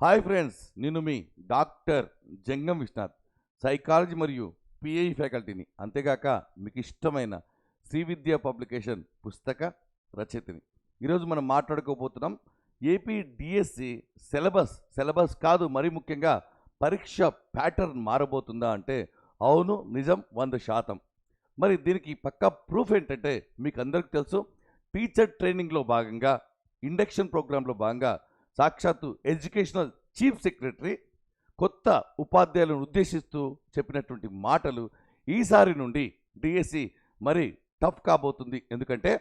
Hi friends నేను మీ doctor Jangam Vishwanath psychology మరియు పిఐ ఫ్యాకల్టీని అంతేగాక మీకు ఇష్టమైన శ్రీ విద్యా పబ్లికేషన్ పుస్తక రచయితని. ఈరోజు మనం మాట్లాడుకోబోతున్నాం ఏపీ డిఎస్సి సిలబస్ సిలబస్ కాదు మరి ముఖ్యంగా పరీక్ష ప్యాటర్న్ మారబోతుందా అంటే అవును నిజం వంద శాతం. మరి దీనికి పక్కా ప్రూఫ్ ఏంటంటే మీకు అందరికీ తెలుసు టీచర్ ట్రైనింగ్లో భాగంగా ఇండక్షన్ ప్రోగ్రాంలో భాగంగా సాక్షాత్తు ఎడ్యుకేషనల్ చీఫ్ సెక్రటరీ కొత్త ఉపాధ్యాయులను ఉద్దేశిస్తూ చెప్పినటువంటి మాటలు ఈసారి నుండి డిఎస్సి మరి టఫ్ కాబోతుంది. ఎందుకంటే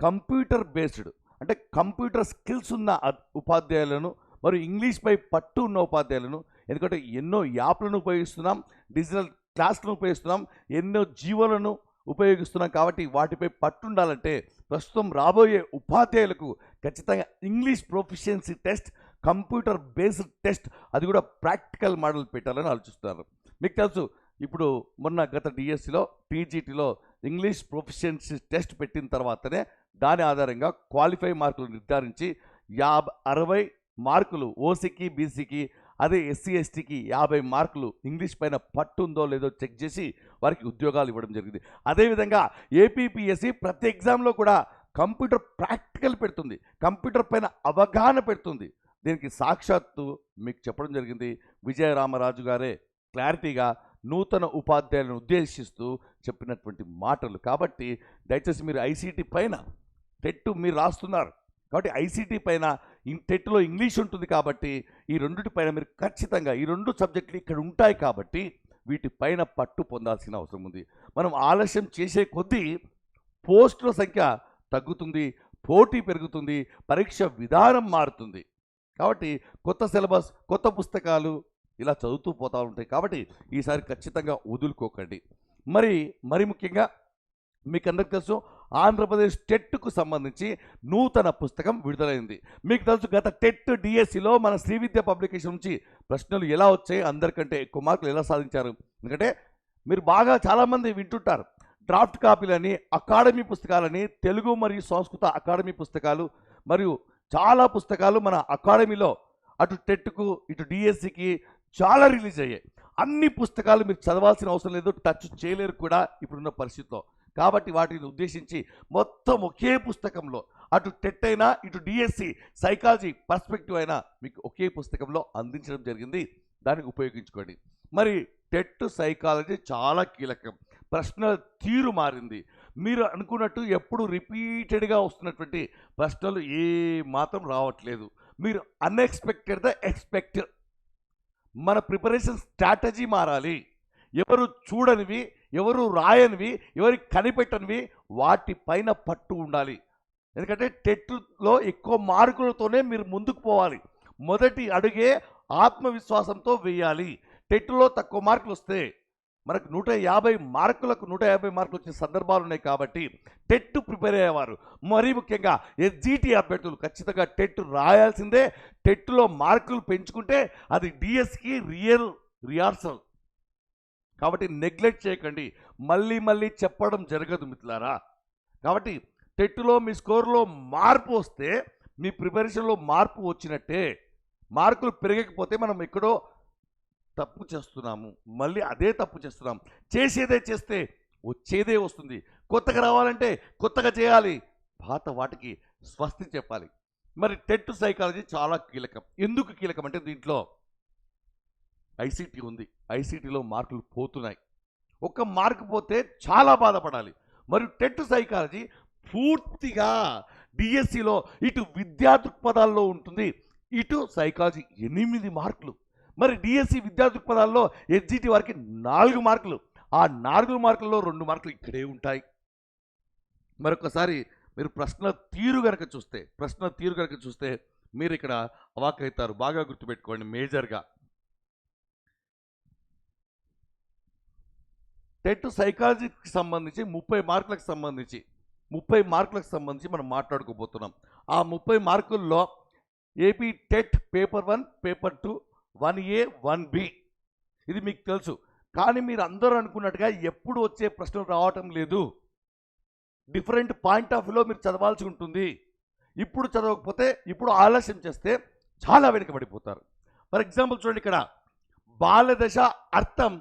కంప్యూటర్ బేస్డ్ అంటే కంప్యూటర్ స్కిల్స్ ఉన్న ఉపాధ్యాయులను మరియు ఇంగ్లీష్పై పట్టు ఉన్న ఉపాధ్యాయులను ఎందుకంటే ఎన్నో యాప్లను ఉపయోగిస్తున్నాం డిజిటల్ క్లాస్లను ఉపయోగిస్తున్నాం ఎన్నో జీవోలను ఉపయోగిస్తున్నాం కాబట్టి వాటిపై పట్టు ఉండాలంటే ప్రస్తుతం రాబోయే ఉపాధ్యాయులకు ఖచ్చితంగా English proficiency test computer based test అది కూడా ప్రాక్టికల్ మోడల్ పెట్టాలని ఆలోచిస్తున్నారు. మీకు తెలుసు ఇప్పుడు మొన్న గత డిఎస్సిలో టీజీటీలో ఇంగ్లీష్ ప్రొఫిషియన్సీ టెస్ట్ పెట్టిన తర్వాతనే దాని ఆధారంగా క్వాలిఫై మార్కులు నిర్ధారించి యాభై అరవై మార్కులు ఓసీకి బీసీకి అదే ఎస్సీ ఎస్టీకి యాభై మార్కులు ఇంగ్లీష్ పైన పట్టు ఉందో లేదో చెక్ చేసి వారికి ఉద్యోగాలు ఇవ్వడం జరిగింది. అదేవిధంగా ఏపీపీఎస్సీ ప్రతి ఎగ్జామ్లో కూడా కంప్యూటర్ ప్రాక్టికల్ పెడుతుంది. కంప్యూటర్ పైన అవగాహన పెడుతుంది. దీనికి సాక్షాత్తు మీకు చెప్పడం జరిగింది. విజయరామరాజు గారే క్లారిటీగా నూతన ఉపాధ్యాయులను ఉద్దేశిస్తూ చెప్పినటువంటి మాటలు. కాబట్టి దయచేసి మీరు ఐసీటీ పైన టెట్ మీరు రాస్తున్నారు. కాబట్టి ఐసీటీ పైన టెట్లో ఇంగ్లీష్ ఉంటుంది కాబట్టి ఈ రెండిటి పైన మీరు ఖచ్చితంగా ఈ రెండు సబ్జెక్టులు ఇక్కడ ఉంటాయి కాబట్టి వీటిపైన పట్టు పొందాల్సిన అవసరం ఉంది. మనం ఆలస్యం చేసే కొద్దీ పోస్టుల సంఖ్య తగ్గుతుంది పోటీ పెరుగుతుంది పరీక్ష విధానం మారుతుంది. కాబట్టి కొత్త సిలబస్ కొత్త పుస్తకాలు ఇలా చదువుతూ పోతూ ఉంటాయి కాబట్టి ఈసారి ఖచ్చితంగా వదులుకోకండి. మరి మరి ముఖ్యంగా మీకు అందరికి తెలుసు ఆంధ్రప్రదేశ్ టెట్కు సంబంధించి నూతన పుస్తకం విడుదలైంది. మీకు తెలుసు గత టెట్ డిఎస్సిలో మన శ్రీవిద్య పబ్లికేషన్ నుంచి ప్రశ్నలు ఎలా వచ్చాయి? అందరికంటే ఎక్కువ మార్కులు ఎలా సాధించారు? ఎందుకంటే మీరు బాగా చాలామంది వింటుంటారు. డ్రాఫ్ట్ కాపీలని అకాడమీ పుస్తకాలని తెలుగు మరియు సంస్కృత అకాడమీ పుస్తకాలు మరియు చాలా పుస్తకాలు మన అకాడమీలో అటు టెట్కు ఇటు డిఎస్సికి చాలా రిలీజ్ అయ్యాయి. అన్ని పుస్తకాలు మీరు చదవాల్సిన అవసరం లేదు టచ్ చేయలేరు కూడా ఇప్పుడున్న పరిస్థితిలో. కాబట్టి వాటిని ఉద్దేశించి మొత్తం ఒకే పుస్తకంలో అటు టెట్ అయినా ఇటు డిఎస్సి సైకాలజీ పర్స్పెక్టివ్ అయినా మీకు ఒకే పుస్తకంలో అందించడం జరిగింది. దానికి ఉపయోగించుకోండి. మరి టెట్ సైకాలజీ చాలా కీలకం. ప్రశ్న తీరు మారింది. మీరు అనుకున్నట్టు ఎప్పుడు రిపీటెడ్గా వస్తున్నటువంటి ప్రశ్నలు ఏ మాత్రం రావట్లేదు. మీరు అన్ఎక్స్పెక్టెడ్ ద ఎక్స్పెక్ట్ మన ప్రిపరేషన్ స్ట్రాటజీ మారాలి. ఎవరు చూడనివి ఎవరు రాయనివి ఎవరికి కనిపెట్టనివి వాటిపైన పట్టు ఉండాలి. ఎందుకంటే టెట్లో ఎక్కువ మార్కులతోనే మీరు ముందుకు పోవాలి. మొదటి అడుగే ఆత్మవిశ్వాసంతో వేయాలి. టెట్లో తక్కువ మార్కులు వస్తే మనకు నూట యాభై మార్కులకు నూట యాభై మార్కులు వచ్చిన సందర్భాలు ఉన్నాయి కాబట్టి టెట్ ప్రిపేర్ అయ్యేవారు. మరీ ముఖ్యంగా ఎస్జిటి అభ్యర్థులు ఖచ్చితంగా టెట్ రాయాల్సిందే. టెట్లో మార్కులు పెంచుకుంటే అది డిఎస్కి రియల్ రిహార్సల్. కాబట్టి నెగ్లెక్ట్ చేయకండి. మళ్ళీ మళ్ళీ చెప్పడం జరగదు మిత్రులారా. కాబట్టి టెట్లో మీ స్కోర్లో మార్పు వస్తే మీ ప్రిపరేషన్లో మార్పు వచ్చినట్టే. మార్కులు పెరగకపోతే మనం ఎక్కడో తప్పు చేస్తున్నాము. మళ్ళీ అదే తప్పు చేస్తున్నాం. చేసేదే చేస్తే వచ్చేదే వస్తుంది. కొత్తగా రావాలంటే కొత్తగా చేయాలి. పాత వాటికి స్వస్తి చెప్పాలి. మరి టెట్ సైకాలజీ చాలా కీలకం. ఎందుకు కీలకం అంటే దీంట్లో ఐసీటీ ఉంది. ఐసీటీలో మార్కులు పోతున్నాయి. ఒక్క మార్క్ పోతే చాలా బాధపడాలి. మరియు టెట్ సైకాలజీ పూర్తిగా డిఎస్సిలో ఇటు విద్యా దృక్పథాల్లో ఉంటుంది. ఇటు సైకాలజీ ఎనిమిది మార్కులు. మరి డిఎస్సి విద్యా దృక్పథాల్లో ఎస్జిటి వారికి నాలుగు మార్కులు. ఆ నాలుగు మార్కుల్లో రెండు మార్కులు ఇక్కడే ఉంటాయి. మరొకసారి మీరు ప్రశ్న తీరు కనుక చూస్తే ప్రశ్న తీరు గనక చూస్తే మీరు ఇక్కడ అవాకైతారు. బాగా గుర్తుపెట్టుకోండి మేజర్గా. టెట్ సైకాలజీకి సంబంధించి ముప్పై మార్కులకు సంబంధించి ముప్పై మార్కులకు సంబంధించి మనం మాట్లాడుకోబోతున్నాం. ఆ ముప్పై మార్కుల్లో AP TET paper one paper two one A one B. ఇది మీకు తెలుసు. కానీ మీరు అందరూ అనుకున్నట్టుగా ఎప్పుడు వచ్చే ప్రశ్నలు రావటం లేదు. డిఫరెంట్ పాయింట్ ఆఫ్ వ్యూలో మీరు చదవాల్సి ఉంటుంది. ఇప్పుడు చదవకపోతే ఇప్పుడు ఆలస్యం చేస్తే చాలా వెనుకబడిపోతారు. ఫర్ ఎగ్జాంపుల్ చూడండి ఇక్కడ బాల్యదశ అర్థం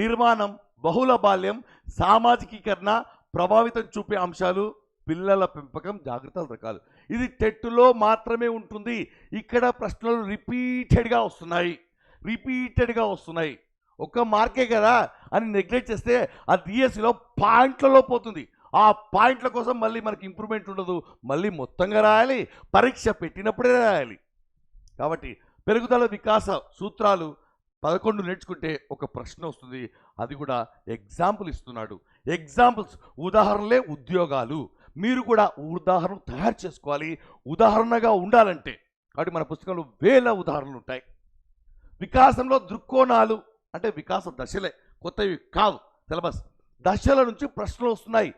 నిర్మాణం బహుళ బాల్యం సామాజికీకరణ ప్రభావితం చూపే అంశాలు పిల్లల పెంపకం జాగ్రత్తల రకాలు. ఇది టెట్లో మాత్రమే ఉంటుంది. ఇక్కడ ప్రశ్నలు రిపీటెడ్గా వస్తున్నాయి. రిపీటెడ్గా వస్తున్నాయి. ఒక్క మార్కే కదా అని నెగ్లెక్ట్ చేస్తే ఆ డిఎస్సిలో పాయింట్లలో పోతుంది. ఆ పాయింట్ల కోసం మళ్ళీ మనకి ఇంప్రూవ్మెంట్ ఉండదు. మళ్ళీ మొత్తంగా రాయాలి. పరీక్ష పెట్టినప్పుడే రాయాలి. కాబట్టి పెరుగుదల వికాస సూత్రాలు పదకొండు నేర్చుకుంటే ఒక ప్రశ్న వస్తుంది. అది కూడా ఎగ్జాంపుల్ ఇస్తున్నాడు. ఎగ్జాంపుల్స్ ఉదాహరణలే ఉద్యోగాలు. మీరు కూడా ఉదాహరణ తయారు చేసుకోవాలి. ఉదాహరణగా ఉండాలంటే. కాబట్టి మన పుస్తకంలో వేల ఉదాహరణలు ఉంటాయి. వికాసంలో దృక్కోణాలు అంటే వికాస దశలే. కొత్తవి కావు. సిలబస్. దశల నుంచి ప్రశ్నలు వస్తున్నాయి.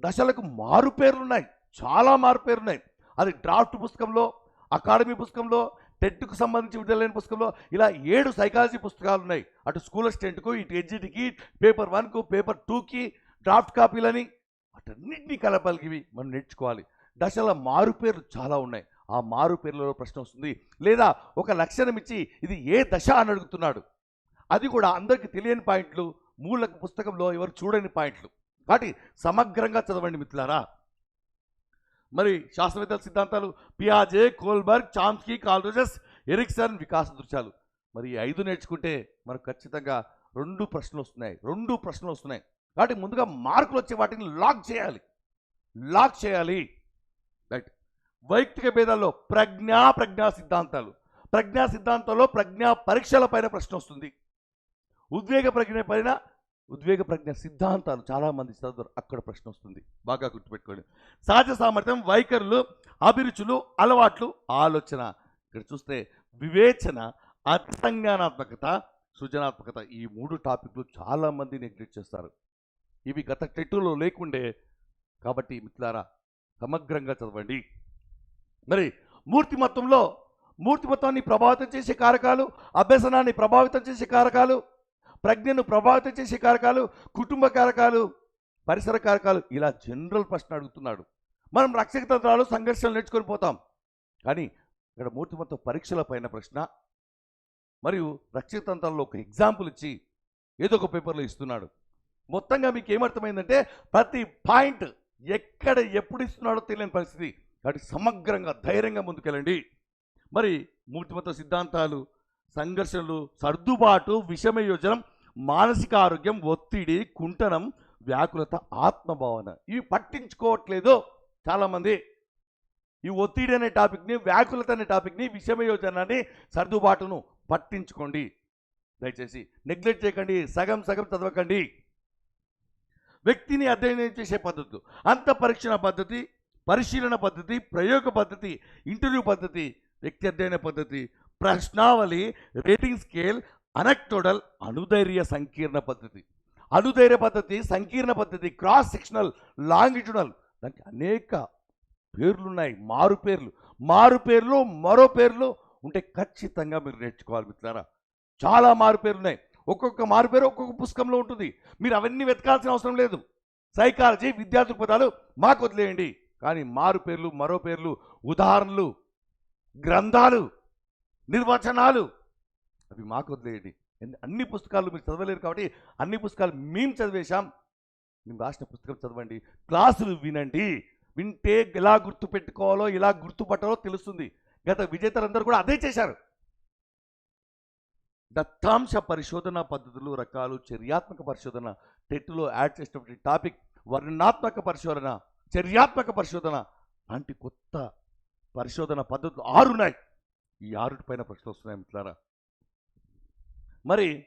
దశలకు మారు పేర్లు ఉన్నాయి చాలా మారు పేర్లు ఉన్నాయి అది డ్రాఫ్ట్ పుస్తకంలో అకాడమీ పుస్తకంలో టెట్కు సంబంధించి విడుదలైన పుస్తకంలో ఇలా ఏడు సైకాలజీ పుస్తకాలు ఉన్నాయి అటు స్కూల్ అసిస్టెంట్కు ఇటు ఎడ్జిటికి పేపర్ వన్కు పేపర్ టూకి డ్రాఫ్ట్ కాపీలని అటన్నింటినీ కలపలికివి మనం నేర్చుకోవాలి. దశల మారు పేర్లు చాలా ఉన్నాయి. ఆ మారు పేర్లలో ప్రశ్న వస్తుంది. లేదా ఒక లక్షణం ఇచ్చి ఇది ఏ దశ అని అడుగుతున్నాడు. అది కూడా అందరికీ తెలియని పాయింట్లు. మూల పుస్తకంలో ఎవరు చూడని పాయింట్లు. కాబట్టి సమగ్రంగా చదవండి మిత్రులారా. మరి శాస్త్రవేత్తల సిద్ధాంతాలు పియాజే Kohlberg Chomsky Carl Rogers Erikson వికాస దృశ్యాలు. మరి ఐదు నేర్చుకుంటే మనకు ఖచ్చితంగా రెండు ప్రశ్నలు వస్తున్నాయి రెండు ప్రశ్నలు వస్తున్నాయి. కాబట్టి ముందుగా మార్కులు వచ్చే వాటిని లాక్ చేయాలి. లాక్ చేయాలి. రైట్. వైయక్తిక భేదాల్లో ప్రజ్ఞా ప్రజ్ఞా సిద్ధాంతాలు. ప్రజ్ఞా సిద్ధాంతంలో ప్రజ్ఞా పరీక్షల పైన ప్రశ్న వస్తుంది. ఉద్వేగ ప్రజ్ఞ పైన ఉద్వేగ ప్రజ్ఞ సిద్ధాంతాలు చాలామంది చదువుతారు. అక్కడ ప్రశ్న వస్తుంది. బాగా గుర్తుపెట్టుకోండి. సహజ సామర్థ్యం వైఖరులు అభిరుచులు అలవాట్లు ఆలోచన. ఇక్కడ చూస్తే వివేచన అసంజ్ఞానాత్మకత సృజనాత్మకత ఈ మూడు టాపిక్లు చాలామంది నెగ్లెక్ట్ చేస్తారు. ఇవి గత టెట్టులో లేకుండే. కాబట్టి మిత్రులారా సమగ్రంగా చదవండి. మరి మూర్తిమత్వంలో మూర్తిమత్వాన్ని ప్రభావితం చేసే కారకాలు అభ్యసనాన్ని ప్రభావితం చేసే కారకాలు ప్రజ్ఞను ప్రభావితం చేసే కారకాలు కుటుంబ కారకాలు పరిసర కారకాలు ఇలా జనరల్ ప్రశ్న అడుగుతున్నాడు. మనం రక్షక తంత్రాలు సంఘర్షణలు నేర్చుకొని పోతాం. కానీ ఇక్కడ మూర్తిమత్వ పరీక్షల పైన ప్రశ్న. మరియు రక్షక తంత్రాల్లో ఒక ఎగ్జాంపుల్ ఇచ్చి ఏదో ఒక పేపర్లో ఇస్తున్నాడు. మొత్తంగా మీకు ఏమర్థమైందంటే ప్రతి పాయింట్ ఎక్కడ ఎప్పుడు ఇస్తున్నాడో తెలియని పరిస్థితి. కాబట్టి సమగ్రంగా ధైర్యంగా ముందుకెళ్ళండి. మరి మూర్తిమత్వ సిద్ధాంతాలు సంఘర్షణలు సర్దుబాటు విషమ యోజనం మానసిక ఆరోగ్యం ఒత్తిడి కుంటనం వ్యాకులత ఆత్మభావన. ఇవి పట్టించుకోవట్లేదు చాలామంది. ఈ ఒత్తిడి అనే టాపిక్ని వ్యాకులత అనే టాపిక్ని విషమ యోజనాన్ని సర్దుబాటును పట్టించుకోండి. దయచేసి నెగ్లెక్ట్ చేయకండి సగం సగం చదవకండి. వ్యక్తిని అధ్యయనం చేసే పద్ధతులు అంత పరీక్షణ పద్ధతి పరిశీలన పద్ధతి ప్రయోగ పద్ధతి ఇంటర్వ్యూ పద్ధతి వ్యక్తి అధ్యయన పద్ధతి ప్రశ్నావళి రేటింగ్ స్కేల్ అనెక్టోడల్ అనుధైర్య సంకీర్ణ పద్ధతి. అనుధైర్య పద్ధతి సంకీర్ణ పద్ధతి క్రాస్ సెక్షనల్ లాంగిట్యూడల్ దానికి అనేక పేర్లు ఉన్నాయి మారు పేర్లు. మారు పేర్లు మరో పేర్లు ఉంటే ఖచ్చితంగా మీరు నేర్చుకోవాలి మిత్రులారా. చాలా మారు పేర్లు ఉన్నాయి ఒక్కొక్క మారు పేరు ఒక్కొక్క పుస్తకంలో ఉంటుంది. మీరు అవన్నీ వెతకాల్సిన అవసరం లేదు. సైకాలజీ విద్యా దృక్పథాలు మాకు వదిలేయండి. కానీ మారు పేర్లు మరో పేర్లు ఉదాహరణలు గ్రంథాలు నిర్వచనాలు. అవి మాకు వదిలేయండి. అన్ని పుస్తకాలు మీరు చదవలేరు కాబట్టి అన్ని పుస్తకాలు మేము చదివేశాం. మేము రాసిన పుస్తకం చదవండి. క్లాసులు వినండి. వింటే ఎలా గుర్తు పెట్టుకోవాలో ఎలా గుర్తుపట్టాలో తెలుస్తుంది. గత విజేతలందరూ కూడా అదే చేశారు. దత్తాంశ పరిశోధన పద్ధతులు రకాలు చర్యాత్మక పరిశోధన టెట్లో యాడ్ చేసినటువంటి టాపిక్ వర్ణాత్మక పరిశోధన చర్యాత్మక పరిశోధన లాంటి కొత్త పరిశోధన పద్ధతులు ఆరున్నాయి. ఈ ఆరుటి పైన ప్రశ్నలు వస్తున్నాయి మిత్రులారా. మరి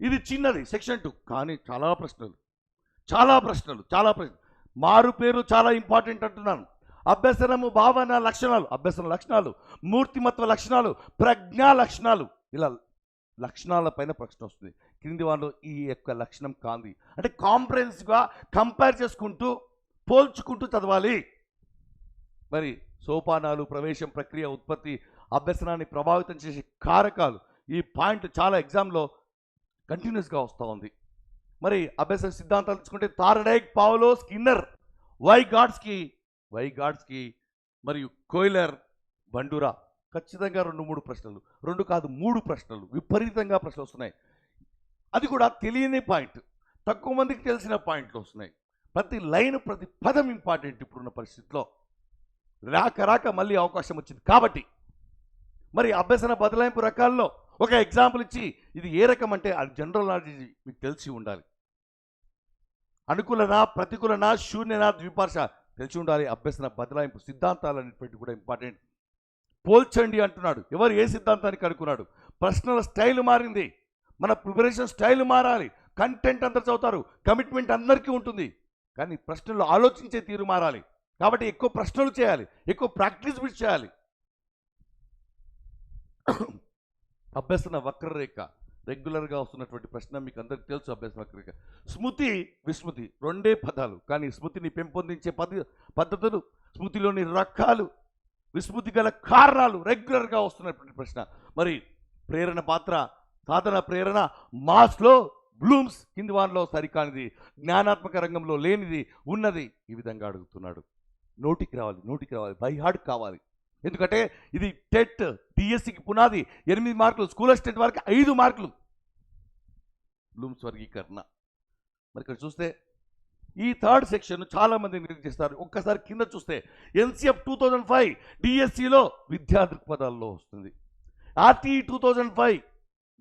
ఇది చిన్నది సెక్షన్ టూ. కానీ చాలా ప్రశ్నలు చాలా ప్రశ్నలు చాలా ప్రశ్నలు మారు పేరు చాలా ఇంపార్టెంట్ అంటున్నాను. అభ్యసనము భావన లక్షణాలు అభ్యసన లక్షణాలు మూర్తిమత్వ లక్షణాలు ప్రజ్ఞా లక్షణాలు. ఇలా లక్షణాల పైన ప్రశ్న వస్తుంది క్రింది వాళ్ళు ఈ యొక్క లక్షణం కాంది. అంటే కాంప్రహెన్సివ్గా కంపేర్ చేసుకుంటూ పోల్చుకుంటూ చదవాలి. మరి సోపానాలు ప్రవేశం ప్రక్రియ ఉత్పత్తి అభ్యసనాన్ని ప్రభావితం చేసే కారకాలు. ఈ పాయింట్ చాలా ఎగ్జామ్లో కంటిన్యూస్గా వస్తూ ఉంది. మరి అభ్యసన సిద్ధాంతాలు తీసుకుంటే Thorndike Pavlov Skinner Vygotsky Vygotsky మరియు కోయిలర్ బండురా ఖచ్చితంగా రెండు మూడు ప్రశ్నలు. రెండు కాదు మూడు ప్రశ్నలు. విపరీతంగా ప్రశ్నలు వస్తున్నాయి. అది కూడా తెలియని పాయింట్. తక్కువ మందికి తెలిసిన పాయింట్లు వస్తున్నాయి. ప్రతి లైన్ ప్రతి పదం ఇంపార్టెంట్ ఇప్పుడున్న పరిస్థితిలో. రాక రాక మళ్ళీ అవకాశం వచ్చింది. కాబట్టి మరి అభ్యసన బదలాయింపు రకాల్లో ఒక ఎగ్జాంపుల్ ఇచ్చి ఇది ఏ రకం అంటే అది జనరల్ నాలెడ్జ్ మీకు తెలిసి ఉండాలి. అనుకూలనా ప్రతికూలనా శూన్యనా ద్విపార్ష తెలిసి ఉండాలి. అభ్యసన బదలాయింపు సిద్ధాంతాలు అనేటువంటి కూడా ఇంపార్టెంట్ పోల్చండి అంటున్నాడు. ఎవరు ఏ సిద్ధాంతానికి అనుకున్నాడు? ప్రశ్నల స్టైల్ మారింది. మన ప్రిపరేషన్ స్టైల్ మారాలి. కంటెంట్ అందరు చదువుతారు. కమిట్మెంట్ అందరికీ ఉంటుంది. కానీ ప్రశ్నలు ఆలోచించే తీరు మారాలి. కాబట్టి ఎక్కువ ప్రశ్నలు చేయాలి ఎక్కువ ప్రాక్టీస్ బిట్స్ చేయాలి. అభ్యసన వక్రరేఖ రెగ్యులర్గా వస్తున్నటువంటి ప్రశ్న మీకు అందరికి తెలుసు అభ్యసన వక్రరేఖ. స్మృతి విస్మృతి రెండే పదాలు కానీ స్మృతిని పెంపొందించే పద్ధ పద్ధతులు స్మృతిలోని రకాలు విస్మృతి గల కారణాలు రెగ్యులర్గా వస్తున్నటువంటి ప్రశ్న. మరి ప్రేరణ పాత్ర సాధన ప్రేరణ మాస్లో బ్లూమ్స్ కింది వారిలో సరికానిది జ్ఞానాత్మక రంగంలో లేనిది ఉన్నది ఈ విధంగా అడుగుతున్నాడు. నోటికి రావాలి నోటికి రావాలి బై హార్ట్ కావాలి. ఎందుకంటే ఇది టెట్ డిఎస్సికి పునాది ఎనిమిది మార్కులు స్కూల్ అసిస్టెంట్ వరకు ఐదు మార్కులు. బ్లూమ్స్ వర్గీకరణ. మరి ఇక్కడ చూస్తే ఈ థర్డ్ సెక్షన్ చాలా మంది చేస్తారు? ఒక్కసారి కింద చూస్తే ఎన్సిఎఫ్ టూ థౌజండ్ ఫైవ్ డిఎస్సిలో విద్యా దృక్పథాల్లో వస్తుంది. ఆర్టీఈ టూ థౌజండ్ ఫైవ్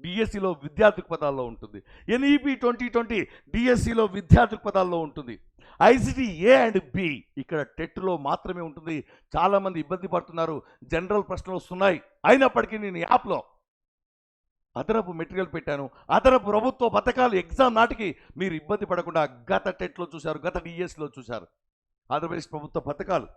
డిఎస్సిలో విద్యా దృక్పథాల్లో ఉంటుంది. ఎన్ఈపి ట్వంటీ ట్వంటీ డిఎస్సిలో విద్యా దృక్పథాల్లో ఉంటుంది. ఐసిటి ఏ అండ్ బి ఇక్కడ టెట్లో మాత్రమే ఉంటుంది. చాలామంది ఇబ్బంది పడుతున్నారు. జనరల్ ప్రశ్నలు వస్తున్నాయి. అయినప్పటికీ నేను యాప్లో అదనపు మెటీరియల్ పెట్టాను. అదనపు ప్రభుత్వ పథకాలు ఎగ్జామ్ నాటికి మీరు ఇబ్బంది పడకుండా గత టెట్లో చూశారు గత డిఎస్లో చూశారు. ఆంధ్రప్రదేశ్ ప్రభుత్వ పథకాలు.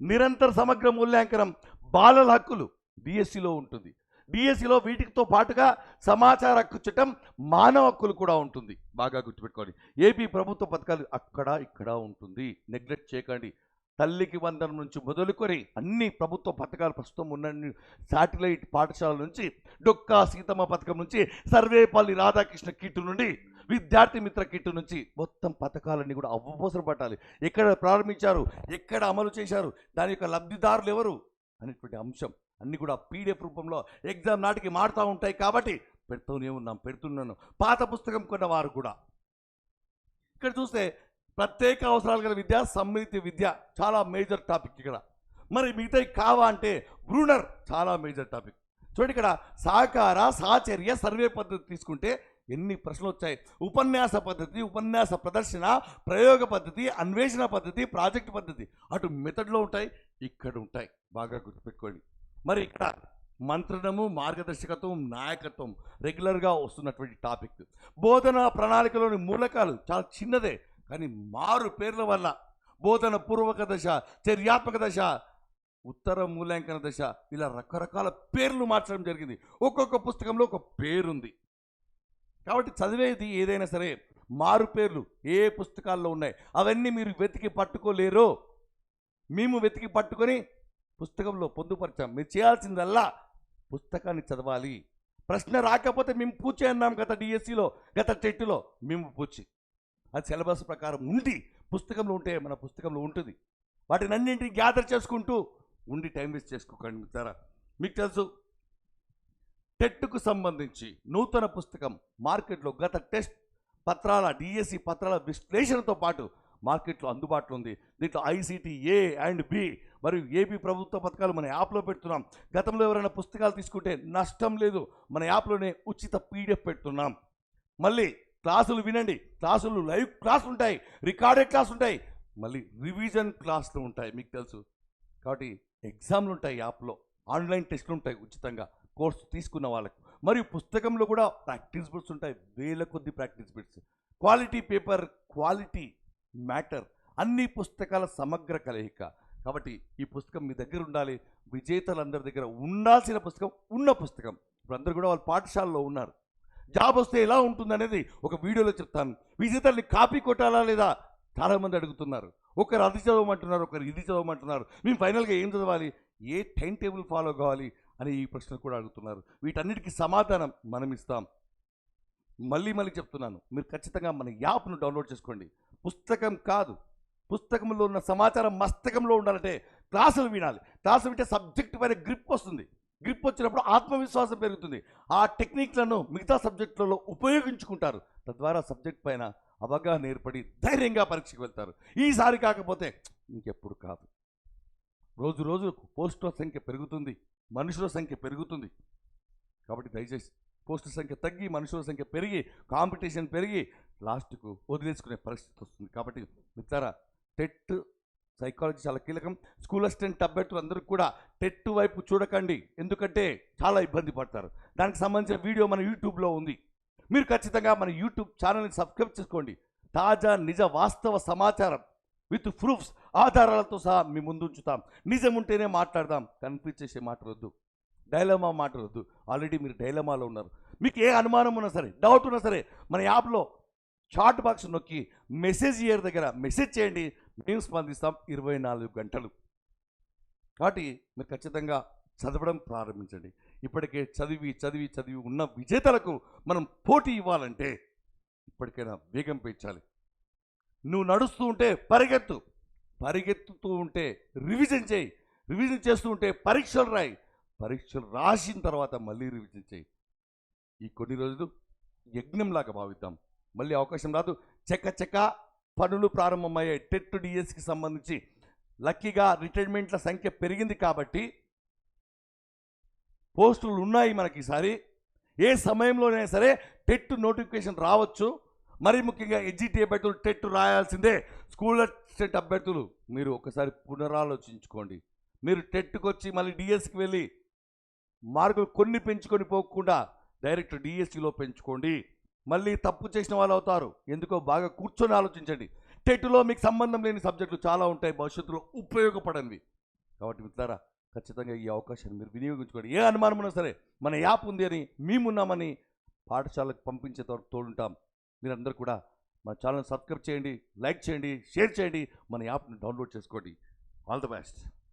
నిరంతర సమగ్ర మూల్యాంకనం బాలల హక్కులు డిఎస్సిలో ఉంటుంది. డిఎస్సిలో వీటితో పాటుగా సమాచార హక్కు చట్టం మానవ హక్కులు కూడా ఉంటుంది. బాగా గుర్తుపెట్టుకోండి. ఏపీ ప్రభుత్వ పథకాలు అక్కడ ఇక్కడ ఉంటుంది. నెగ్లెక్ట్ చేయకండి. తల్లికి వందనం నుంచి మొదలుకొని అన్ని ప్రభుత్వ పథకాలు ప్రస్తుతం ఉన్న శాటిలైట్ పాఠశాల నుంచి డొక్కా సీతమ్మ పథకం నుంచి సర్వేపల్లి రాధాకృష్ణ కిట్టు నుండి విద్యార్థి మిత్ర కిట్టు నుంచి మొత్తం పథకాలన్నీ కూడా అవసరపడాలి పట్టాలి. ఎక్కడ ప్రారంభించారు? ఎక్కడ అమలు చేశారు? దాని యొక్క లబ్ధిదారులు ఎవరు? అనేటువంటి అంశం. అన్నీ కూడా పీడిఎఫ్ రూపంలో ఎగ్జామ్ నాటికి మారుతూ ఉంటాయి కాబట్టి పెడుతూనే ఉన్నాం పెడుతున్నాను. పాత పుస్తకం కొన్న వారు కూడా. ఇక్కడ చూస్తే ప్రత్యేక అవసరాలు గల విద్య సమ్మిళిత విద్య చాలా మేజర్ టాపిక్ ఇక్కడ. మరి మిగతా కావా అంటే బ్రూనర్ చాలా మేజర్ టాపిక్. చూడండి ఇక్కడ సహకార సాచర్య సర్వే పద్ధతి తీసుకుంటే ఎన్ని ప్రశ్నలు వచ్చాయి. ఉపన్యాస పద్ధతి ఉపన్యాస ప్రదర్శన ప్రయోగ పద్ధతి అన్వేషణ పద్ధతి ప్రాజెక్ట్ పద్ధతి. అటు మెథడ్లో ఉంటాయి ఇక్కడ ఉంటాయి. బాగా గుర్తుపెట్టుకోండి. మరి ఇక్కడ మంత్రణము మార్గదర్శకత్వం నాయకత్వం రెగ్యులర్గా వస్తున్నటువంటి టాపిక్. బోధన ప్రణాళికలోని మూలకాలు చాలా చిన్నదే కానీ మారు పేర్ల వల్ల బోధన పూర్వక దశ చర్యాత్మక దశ ఉత్తర మూల్యాంకన దశ ఇలా రకరకాల పేర్లు మార్చడం జరిగింది. ఒక్కొక్క పుస్తకంలో ఒక పేరుంది. కాబట్టి చదివేది ఏదైనా సరే మారు పేర్లు ఏ పుస్తకాల్లో ఉన్నాయి అవన్నీ మీరు వెతికి పట్టుకోలేరో మేము వెతికి పట్టుకొని పుస్తకంలో పొందుపరిచాం. మీరు చేయాల్సిందల్లా పుస్తకాన్ని చదవాలి. ప్రశ్న రాకపోతే మేము పూచి అన్నాం గత డిఎస్సిలో గత టెట్లో. మేము పూచి అది సిలబస్ ప్రకారం ఉండి పుస్తకంలో ఉంటే మన పుస్తకంలో ఉంటుంది. వాటిని అన్నింటినీ గ్యాదర్ చేసుకుంటూ ఉండి టైం వేస్ట్ చేసుకోకండి మిత్రారా మీకు తెలుసు టెట్కు సంబంధించి నూతన పుస్తకం మార్కెట్లో గత టెస్ట్ పత్రాల డిఎస్సి పత్రాల విశ్లేషణతో పాటు మార్కెట్లో అందుబాటులో ఉంది. దీంట్లో ఐసీటీ ఏ అండ్ బి. మరియు ఏపీ ప్రభుత్వ పథకాలు మన యాప్లో పెడుతున్నాం. గతంలో ఎవరైనా పుస్తకాలు తీసుకుంటే నష్టం లేదు. మన యాప్లోనే ఉచిత పీడిఎఫ్ పెడుతున్నాం. మళ్ళీ క్లాసులు వినండి. క్లాసులు లైవ్ క్లాసులు ఉంటాయి. రికార్డెడ్ క్లాస్ ఉంటాయి. మళ్ళీ రివిజన్ క్లాసులు ఉంటాయి. మీకు తెలుసు. కాబట్టి ఎగ్జామ్లు ఉంటాయి యాప్లో. ఆన్లైన్ టెస్టులు ఉంటాయి ఉచితంగా. కోర్సు తీసుకున్న వాళ్ళకు. మరియు పుస్తకంలో కూడా ప్రాక్టీస్ బిట్స్ ఉంటాయి. వేల కొద్ది practice bits quality paper quality matter. అన్ని పుస్తకాల సమగ్ర కలయిక. కాబట్టి ఈ పుస్తకం మీ దగ్గర ఉండాలి. విజేతలందరి దగ్గర ఉండాల్సిన పుస్తకం ఉన్న పుస్తకం. ఇప్పుడు అందరూ కూడా వాళ్ళ పాఠశాలలో ఉన్నారు. జాబ్ వస్తే ఎలా ఉంటుంది అనేది ఒక వీడియోలో చెప్తాను. విజేతల్ని కాపీ కొట్టాలా లేదా? చాలామంది అడుగుతున్నారు. ఒకరు అది చదవమంటున్నారు ఒకరు ఇది చదవమంటున్నారు. మేము ఫైనల్గా ఏం చదవాలి? ఏ టైం టేబుల్ ఫాలో కావాలి? అని ఈ ప్రశ్నలు కూడా అడుగుతున్నారు. వీటన్నిటికీ సమాధానం మనం ఇస్తాం. మళ్ళీ మళ్ళీ చెప్తున్నాను. మీరు ఖచ్చితంగా మన యాప్ను డౌన్లోడ్ చేసుకోండి. పుస్తకం కాదు. పుస్తకంలో ఉన్న సమాచారం మస్తకంలో ఉండాలంటే క్లాసులు వినాలి. క్లాసులు వింటే సబ్జెక్ట్ పైన గ్రిప్ వస్తుంది. గ్రిప్ వచ్చినప్పుడు ఆత్మవిశ్వాసం పెరుగుతుంది. ఆ టెక్నిక్లను మిగతా సబ్జెక్టులలో ఉపయోగించుకుంటారు. తద్వారా సబ్జెక్ట్ పైన అవగాహన ఏర్పడి ధైర్యంగా పరీక్షకు వెళ్తారు. ఈసారి కాకపోతే ఇంకెప్పుడు కాదు. రోజు రోజుకు పోస్టుల సంఖ్య పెరుగుతుంది. మనుషుల సంఖ్య పెరుగుతుంది. కాబట్టి దయచేసి పోస్టుల సంఖ్య తగ్గి మనుషుల సంఖ్య పెరిగి కాంపిటీషన్ పెరిగి లాస్ట్కు వదిలేసుకునే పరిస్థితి వస్తుంది. కాబట్టి మిత్రారా టెట్ సైకాలజీ చాలా కీలకం. స్కూల్ అసిస్టెంట్ అభ్యర్థులు అందరూ కూడా టెట్ వైపు చూడకండి. ఎందుకంటే చాలా ఇబ్బంది పడతారు. దానికి సంబంధించిన వీడియో మన యూట్యూబ్లో ఉంది. మీరు ఖచ్చితంగా మన యూట్యూబ్ ఛానల్ని సబ్స్క్రైబ్ చేసుకోండి. తాజా నిజ వాస్తవ సమాచారం విత్ ప్రూఫ్స్ ఆధారాలతో సహా మీ ముందు ఉంచుతాం. నిజం ఉంటేనే మాట్లాడదాం. కనిపించేసే మాట వద్దు. డైలమా మాట్లాడొద్దు. ఆల్రెడీ మీరు డైలమాలో ఉన్నారు. మీకు ఏ అనుమానం ఉన్నా సరే డౌట్ ఉన్నా సరే మన యాప్లో చాట్ బాక్స్ నొక్కి మెసేజ్ ఇయర్ దగ్గర మెసేజ్ చేయండి. మేము స్పందిస్తాం ఇరవై నాలుగు గంటలు. కాబట్టి మీరు ఖచ్చితంగా చదవడం ప్రారంభించండి. ఇప్పటికే చదివి చదివి చదివి ఉన్న విజేతలకు మనం పోటీ ఇవ్వాలంటే ఇప్పటికైనా వేగం పెంచాలి. నువ్వు నడుస్తూ ఉంటే పరిగెత్తు. పరిగెత్తుతూ ఉంటే రివిజన్ చేయి. రివిజన్ చేస్తూ ఉంటే పరీక్షలు రాయి. పరీక్షలు రాసిన తర్వాత మళ్ళీ రివిజన్ చేయి. ఈ కొన్ని రోజులు యజ్ఞంలాగా భావిద్దాం. మళ్ళీ అవకాశం రాదు. చెక్క చెక్క పనులు ప్రారంభమయ్యాయి. టెట్ డిఎస్కి సంబంధించి లక్కీగా రిటైర్మెంట్ల సంఖ్య పెరిగింది కాబట్టి పోస్టులు ఉన్నాయి మనకి ఈసారి ఏ సమయంలోనైనా సరే టెట్ నోటిఫికేషన్ రావచ్చు. మరి ముఖ్యంగా ఎడ్జిటి అభ్యర్థులు టెట్ రాయాల్సిందే. స్కూల్ అసిస్టెంట్ అభ్యర్థులు మీరు ఒకసారి పునరాలోచించుకోండి. మీరు టెట్కి వచ్చి మళ్ళీ డిఎస్కి వెళ్ళి మార్కులు కొన్ని పెంచుకొని పోకుండా డైరెక్ట్ డిఎస్సిలో పెంచుకోండి. మళ్ళీ తప్పు చేసిన వాళ్ళు అవుతారు. ఎందుకో బాగా కూర్చొని ఆలోచించండి. టెట్లో మీకు సంబంధం లేని సబ్జెక్టులు చాలా ఉంటాయి. భవిష్యత్తులో ఉపయోగపడనివి. కాబట్టి మిత్రులారా ఖచ్చితంగా ఈ అవకాశాన్ని మీరు వినియోగించుకోండి. ఏ అనుమానం ఉన్నా సరే మన యాప్ ఉంది అని మేమున్నామని పాఠశాలకు పంపించే తో- తోడుంటాం. మీరందరూ కూడా మన ఛానల్ సబ్స్క్రైబ్ చేయండి లైక్ చేయండి షేర్ చేయండి. మన యాప్ని డౌన్లోడ్ చేసుకోండి. All the best.